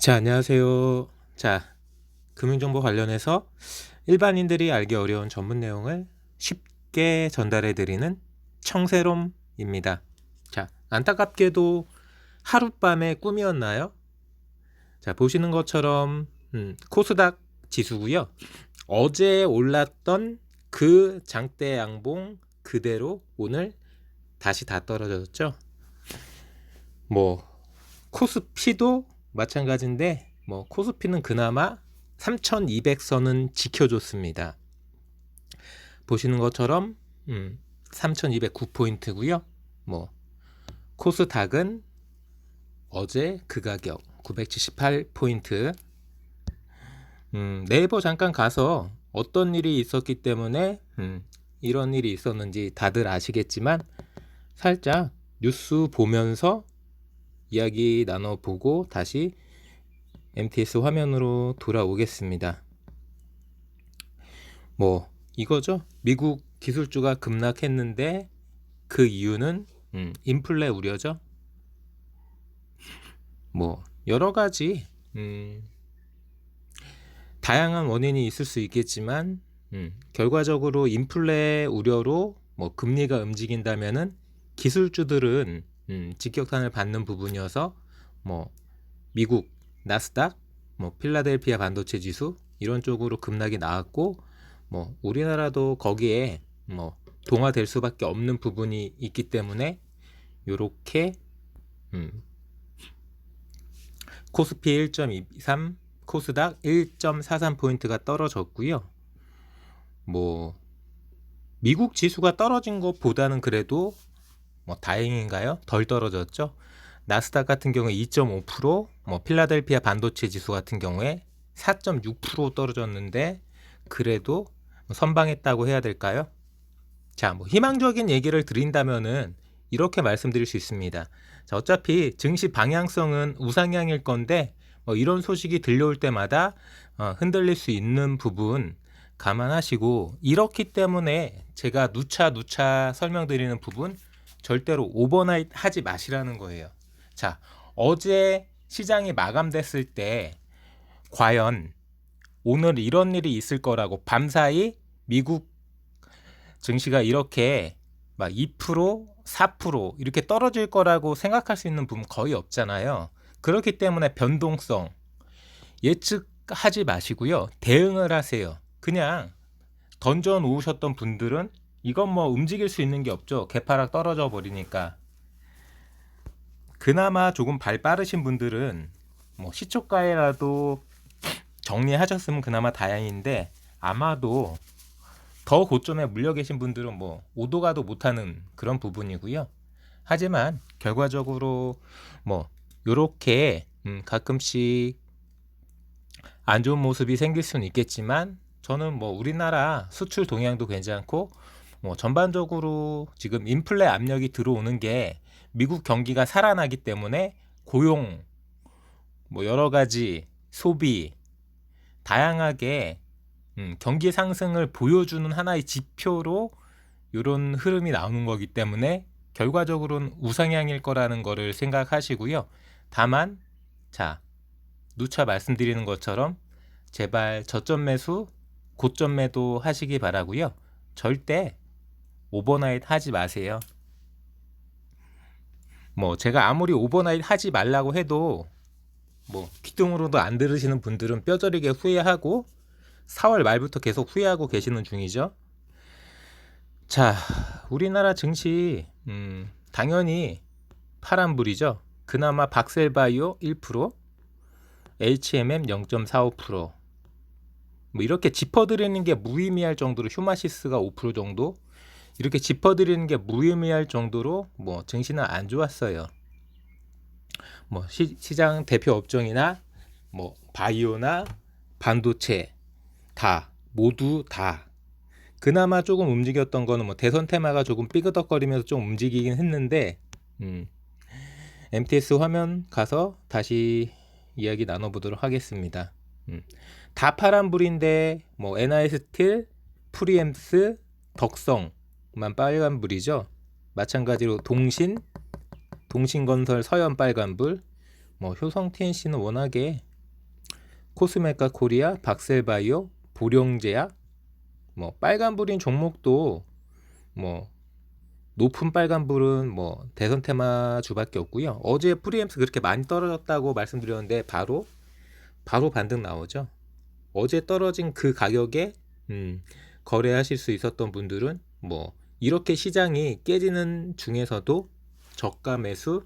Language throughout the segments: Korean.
자, 안녕하세요. 자, 금융정보 관련해서 일반인들이 알기 어려운 전문 내용을 쉽게 전달해 드리는 청세롬입니다. 자, 안타깝게도 하룻밤의 꿈이었나요? 자, 보시는 것처럼 음, 코스닥 지수고요. 어제 올랐던 그 장대 양봉 그대로 오늘 다시 다 떨어졌죠. 뭐 코스피도 마찬가지인데 뭐 코스피는 그나마 3200선은 지켜줬습니다. 보시는 것처럼 음, 3209포인트고요. 뭐 코스닥은 어제 그 가격 978포인트. 음, 네이버 잠깐 가서 어떤 일이 있었기 때문에 음, 이런 일이 있었는지 다들 아시겠지만 살짝 뉴스 보면서 이야기 나눠보고 다시 MTS 화면으로 돌아오겠습니다. 뭐 이거죠. 미국 기술주가 급락했는데 그 이유는 음, 인플레 우려죠. 뭐 여러 가지 음, 다양한 원인이 있을 수 있겠지만 음, 결과적으로 인플레 우려로 뭐 금리가 움직인다면은 기술주들은 음, 직격탄을 받는 부분이어서 뭐 미국 나스닥, 뭐 필라델피아 반도체 지수 이런 쪽으로 급락이 나왔고 뭐 우리나라도 거기에 뭐 동화될 수밖에 없는 부분이 있기 때문에 요렇게 음, 코스피 1.23, 코스닥 1.43 포인트가 떨어졌고요. 뭐 미국 지수가 떨어진 것보다는 그래도 뭐 다행인가요? 덜 떨어졌죠. 나스닥 같은 경우에 2.5%, 뭐 필라델피아 반도체 지수 같은 경우에 4.6% 떨어졌는데 그래도 선방했다고 해야 될까요? 자, 뭐 희망적인 얘기를 드린다면은 이렇게 말씀드릴 수 있습니다. 자, 어차피 증시 방향성은 우상향일 건데 뭐 이런 소식이 들려올 때마다 어, 흔들릴 수 있는 부분 감안하시고 이렇기 때문에 제가 누차 누차 설명드리는 부분 절대로 오버나잇 하지 마시라는 거예요. 자, 어제 시장이 마감됐을 때 과연 오늘 이런 일이 있을 거라고 밤사이 미국 증시가 이렇게 막 2%, 4% 이렇게 떨어질 거라고 생각할 수 있는 부분 거의 없잖아요. 그렇기 때문에 변동성 예측하지 마시고요. 대응을 하세요. 그냥 던져 놓으셨던 분들은 이건 뭐 움직일 수 있는 게 없죠. 개파락 떨어져 버리니까. 그나마 조금 발 빠르신 분들은 뭐 시초가에라도 정리하셨으면 그나마 다행인데 아마도 더 고점에 물려 계신 분들은 뭐 오도 가도 못하는 그런 부분이고요. 하지만 결과적으로 뭐 요렇게 음 가끔씩 안 좋은 모습이 생길 수는 있겠지만 저는 뭐 우리나라 수출 동향도 괜찮고 뭐 전반적으로 지금 인플레 압력이 들어오는 게 미국 경기가 살아나기 때문에 고용 뭐 여러 가지 소비 다양하게 음, 경기 상승을 보여주는 하나의 지표로 이런 흐름이 나오는 거기 때문에 결과적으로는 우상향일 거라는 거를 생각하시고요. 다만 자 누차 말씀드리는 것처럼 제발 저점 매수 고점 매도 하시기 바라고요. 절대 오버나잇 하지 마세요. 뭐 제가 아무리 오버나잇 하지 말라고 해도 뭐 귀뚱으로도 안 들으시는 분들은 뼈저리게 후회하고 4월 말부터 계속 후회하고 계시는 중이죠. 자, 우리나라 증시 음, 당연히 파란불이죠. 그나마 박셀바이오 1%, HMM 0.45%. 뭐 이렇게 짚어드리는 게 무의미할 정도로 휴마시스가 5% 정도 이렇게 짚어드리는 게 무의미할 정도로 뭐 증시는 안 좋았어요. 뭐 시, 장 대표 업종이나 뭐 바이오나 반도체 다 모두 다 그나마 조금 움직였던 거는 뭐 대선 테마가 조금 삐그덕거리면서 좀 움직이긴 했는데 음, MTS 화면 가서 다시 이야기 나눠보도록 하겠습니다. 음, 다 파란불인데 뭐 NI스틸, 프리엠스, 덕성 만 빨간불이죠. 마찬가지로 동신, 동신건설 서현 빨간불, 뭐 효성 TNC는 워낙에 코스메카 코리아, 박셀바이오, 보령제약, 뭐 빨간불인 종목도 뭐 높은 빨간불은 뭐 대선 테마 주밖에 없고요. 어제 프리엠스 그렇게 많이 떨어졌다고 말씀드렸는데 바로 바로 반등 나오죠. 어제 떨어진 그 가격에 음, 거래하실 수 있었던 분들은 뭐 이렇게 시장이 깨지는 중에서도 저가 매수,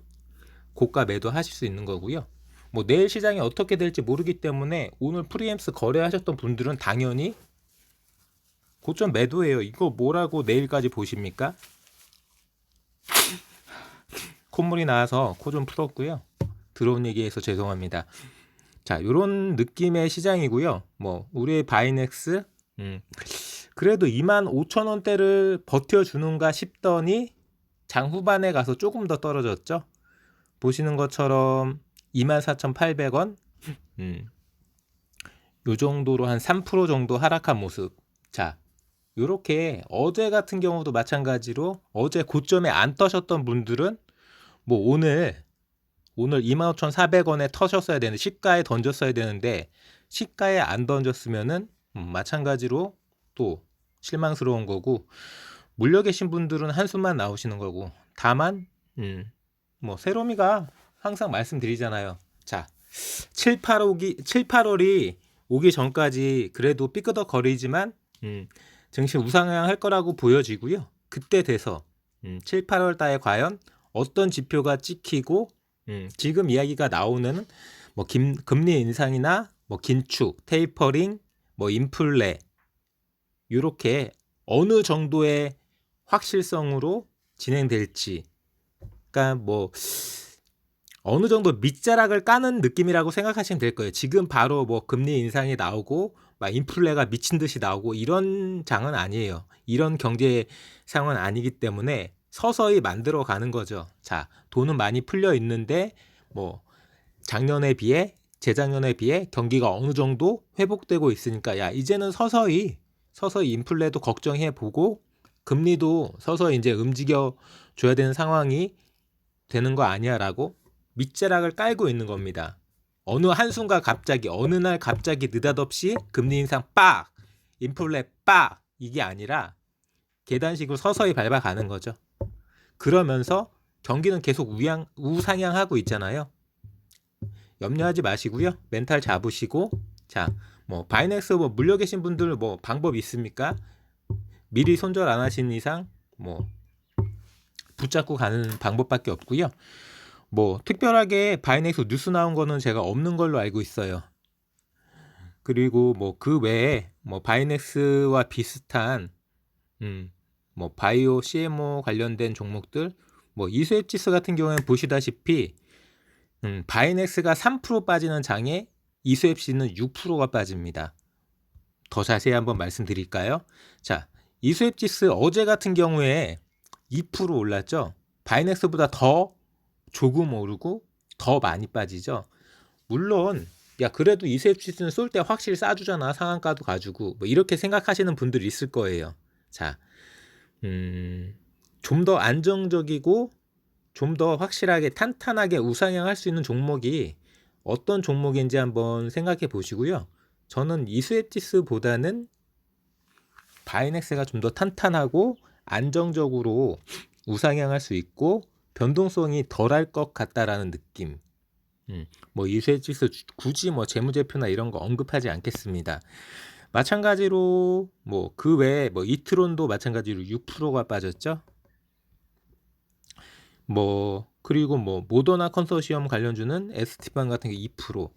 고가 매도 하실 수 있는 거고요. 뭐 내일 시장이 어떻게 될지 모르기 때문에 오늘 프리엠스 거래하셨던 분들은 당연히 고점 매도예요. 이거 뭐라고 내일까지 보십니까? 콧물이 나와서 코 좀 풀었고요. 들어온 얘기해서 죄송합니다. 자, 요런 느낌의 시장이고요. 뭐 우리의 바이넥스 음, 그래도 2만 5천 원대를 버텨주는가 싶더니 장 후반에 가서 조금 더 떨어졌죠. 보시는 것처럼 24,800원 음, 요 정도로 한 3% 정도 하락한 모습. 자, 요렇게 어제 같은 경우도 마찬가지로 어제 고점에 안 떠셨던 분들은 뭐 오늘 오늘 25,400원에 터셨어야 되는데 시가에 던졌어야 되는데 시가에 안 던졌으면은 음, 마찬가지로 또 실망스러운 거고 물려 계신 분들은 한숨만 나오시는 거고 다만 음, 뭐 세로미가 항상 말씀드리잖아요. 자, 7, 8, 5기 7, 8월이 오기 전까지 그래도 삐끄덕거리지만 음, 증시 우상향할 거라고 보여지고요. 그때 돼서 음, 7, 8월 달에 과연 어떤 지표가 찍히고 음, 지금 이야기가 나오는 뭐 김, 금리 인상이나 뭐 긴축, 테이퍼링, 뭐 인플레 이렇게 어느 정도의 확실성으로 진행될지 그러니까 뭐 어느 정도 밑자락을 까는 느낌이라고 생각하시면 될 거예요. 지금 바로 뭐 금리 인상이 나오고 막 인플레가 미친 듯이 나오고 이런 장은 아니에요. 이런 경제 상황은 아니기 때문에 서서히 만들어 가는 거죠. 자, 돈은 많이 풀려 있는데 뭐 작년에 비해 재작년에 비해 경기가 어느 정도 회복되고 있으니까 야, 이제는 서서히 서서히 인플레도 걱정해 보고 금리도 서서히 이제 움직여 줘야 되는 상황이 되는 거 아니야라고 밑자락을 깔고 있는 겁니다. 어느 한순간 갑자기 어느 날 갑자기 느닷없이 금리 인상 빡 인플레 빡 이게 아니라 계단식으로 서서히 밟아가는 거죠. 그러면서 경기는 계속 우양, 우상향하고 있잖아요. 염려하지 마시고요. 멘탈 잡으시고 자, 뭐 바이넥스 뭐 물려 계신 분들 뭐 방법 있습니까? 미리 손절 안 하시는 이상 뭐 붙잡고 가는 방법밖에 없고요. 뭐 특별하게 바이넥스 뉴스 나온 거는 제가 없는 걸로 알고 있어요. 그리고 뭐 그 외에 뭐 바이넥스와 비슷한 음, 뭐 바이오 CMO 관련된 종목들 뭐 이수앱 지수 같은 경우에는 보시다시피 음, 바이넥스가 3% 빠지는 장에 이수앱 씨는 6%가 빠집니다. 더 자세히 한번 말씀드릴까요? 자, 이수앱 지수 어제 같은 경우에 2% 올랐죠. 바이넥스보다 더 조금 오르고 더 많이 빠지죠. 물론 야 그래도 이수앱 지수는 쏠 때 확실히 싸주잖아 상한가도 가지고 뭐 이렇게 생각하시는 분들이 있을 거예요. 자, 음, 좀 더 안정적이고 좀 더 확실하게 탄탄하게 우상향할 수 있는 종목이 어떤 종목인지 한번 생각해 보시고요. 저는 이수에티스보다는 바이넥스가 좀 더 탄탄하고 안정적으로 우상향할 수 있고 변동성이 덜할 것 같다라는 느낌. 음, 뭐 이수에티스 굳이 뭐 재무제표나 이런 거 언급하지 않겠습니다. 마찬가지로 뭐 그 외에 뭐 이트론도 마찬가지로 6%가 빠졌죠. 뭐 그리고 뭐 모더나 컨소시엄 관련주는 ST팜 같은 게 2%.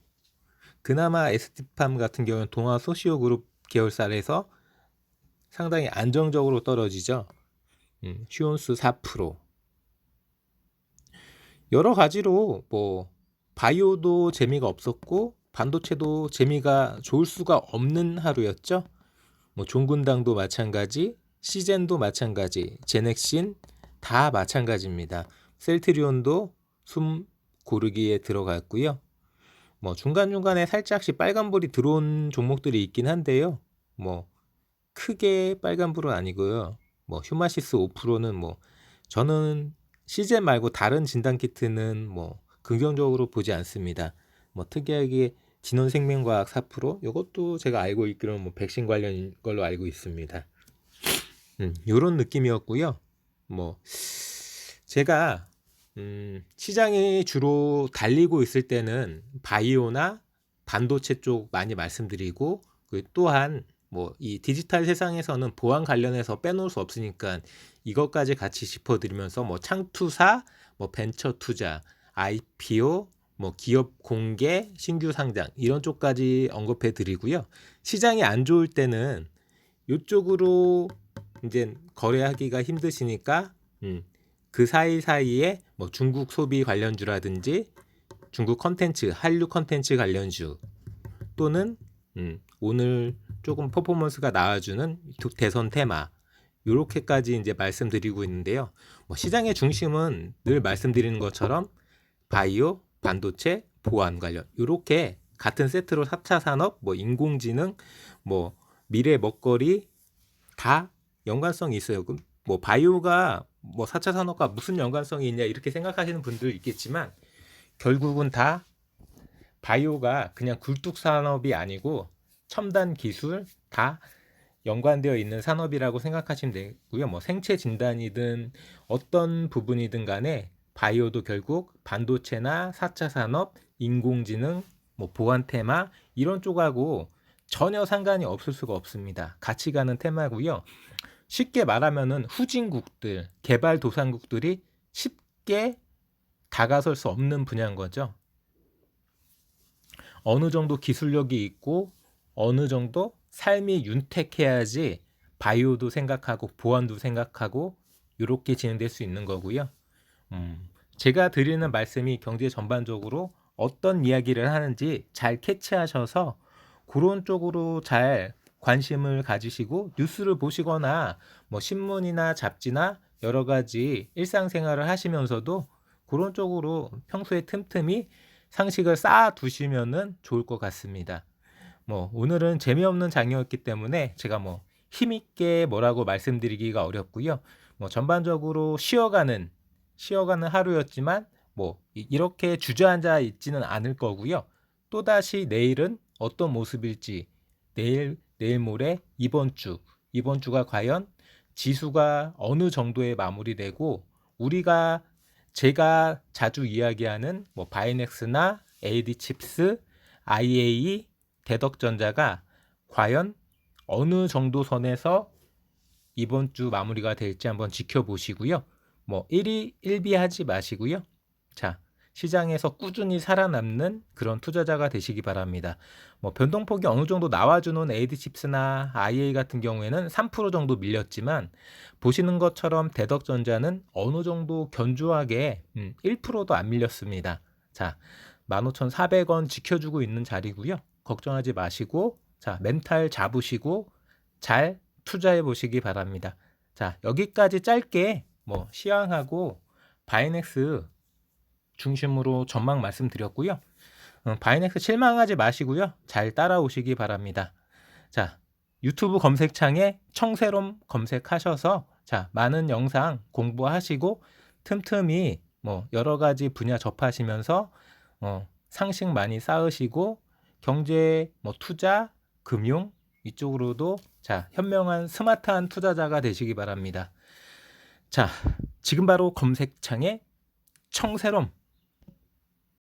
그나마 ST팜 같은 경우는 동아 소시오 그룹 계열사에서 상당히 안정적으로 떨어지죠. 음, 휴온수 4%. 여러 가지로 뭐 바이오도 재미가 없었고 반도체도 재미가 좋을 수가 없는 하루였죠. 뭐 종군당도 마찬가지, 시젠도 마찬가지, 제넥신 다 마찬가지입니다. 셀트리온도 숨 고르기에 들어갔고요. 뭐 중간중간에 살짝씩 빨간불이 들어온 종목들이 있긴 한데요. 뭐 크게 빨간불은 아니고요. 뭐 휴마시스 5%는 뭐 저는 시젠 말고 다른 진단 키트는 뭐 긍정적으로 보지 않습니다. 뭐 특이하게 진원생명과학 4% 이것도 제가 알고 있기로는 뭐 백신 관련인 걸로 알고 있습니다. 음, 요런 느낌이었고요. 뭐 제가 음, 시장이 주로 달리고 있을 때는 바이오나 반도체 쪽 많이 말씀드리고 그 또한 뭐 이 디지털 세상에서는 보안 관련해서 빼놓을 수 없으니까 이것까지 같이 짚어드리면서 뭐 창투사, 뭐 벤처 투자, IPO, 뭐 기업 공개, 신규 상장 이런 쪽까지 언급해 드리고요. 시장이 안 좋을 때는 이쪽으로 이제 거래하기가 힘드시니까 음, 그 사이 사이에 뭐 중국 소비 관련주라든지 중국 컨텐츠, 한류 컨텐츠 관련주 또는 음, 오늘 조금 퍼포먼스가 나와주는 두- 대선 테마 요렇게까지 이제 말씀드리고 있는데요. 뭐 시장의 중심은 늘 말씀드리는 것처럼 바이오, 반도체, 보안 관련 요렇게 같은 세트로 4차 산업, 뭐 인공지능, 뭐 미래 먹거리 다 연관성이 있어요. 뭐 바이오가 뭐 4차 산업과 무슨 연관성이 있냐 이렇게 생각하시는 분들 있겠지만 결국은 다 바이오가 그냥 굴뚝 산업이 아니고 첨단 기술 다 연관되어 있는 산업이라고 생각하시면 되고요. 뭐 생체 진단이든 어떤 부분이든 간에 바이오도 결국 반도체나 4차 산업, 인공지능, 뭐 보안 테마 이런 쪽하고 전혀 상관이 없을 수가 없습니다. 같이 가는 테마고요. 쉽게 말하면은 후진국들, 개발도상국들이 쉽게 다가설 수 없는 분야인 거죠. 어느 정도 기술력이 있고 어느 정도 삶이 윤택해야지 바이오도 생각하고 보안도 생각하고 이렇게 진행될 수 있는 거고요. 음, 제가 드리는 말씀이 경제 전반적으로 어떤 이야기를 하는지 잘 캐치하셔서 그런 쪽으로 잘 관심을 가지시고 뉴스를 보시거나 뭐 신문이나 잡지나 여러 가지 일상생활을 하시면서도 그런 쪽으로 평소에 틈틈이 상식을 쌓아 두시면은 좋을 것 같습니다. 뭐 오늘은 재미없는 장이었기 때문에 제가 뭐 힘있게 뭐라고 말씀드리기가 어렵고요. 뭐 전반적으로 쉬어가는 쉬어가는 하루였지만 뭐 이- 이렇게 주저앉아 있지는 않을 거고요. 또다시 내일은 어떤 모습일지 내일 내일 모레 이번 주 이번 주가 과연 지수가 어느 정도에 마무리되고 우리가 제가 자주 이야기하는 뭐 바이넥스나 AD 칩스, IA, 대덕전자가 과연 어느 정도 선에서 이번 주 마무리가 될지 한번 지켜보시고요. 뭐 1위 1비 하지 마시고요. 자, 시장에서 꾸준히 살아남는 그런 투자자가 되시기 바랍니다. 뭐 변동폭이 어느 정도 나와주는 AD 칩스나 IA 같은 경우에는 3% 정도 밀렸지만 보시는 것처럼 대덕전자는 어느 정도 견조하게 음, 1%도 안 밀렸습니다. 자, 15,400원 지켜주고 있는 자리고요. 걱정하지 마시고 자, 멘탈 잡으시고 잘 투자해 보시기 바랍니다. 자, 여기까지 짧게 뭐 시황하고 바이넥스 중심으로 전망 말씀드렸고요. 음, 바이넥스 실망하지 마시고요. 잘 따라오시기 바랍니다. 자, 유튜브 검색창에 청새롬 검색하셔서 자, 많은 영상 공부하시고 틈틈이 뭐 여러 가지 분야 접하시면서 어, 상식 많이 쌓으시고 경제 뭐 투자, 금융 이쪽으로도 자, 현명한 스마트한 투자자가 되시기 바랍니다. 자, 지금 바로 검색창에 청새롬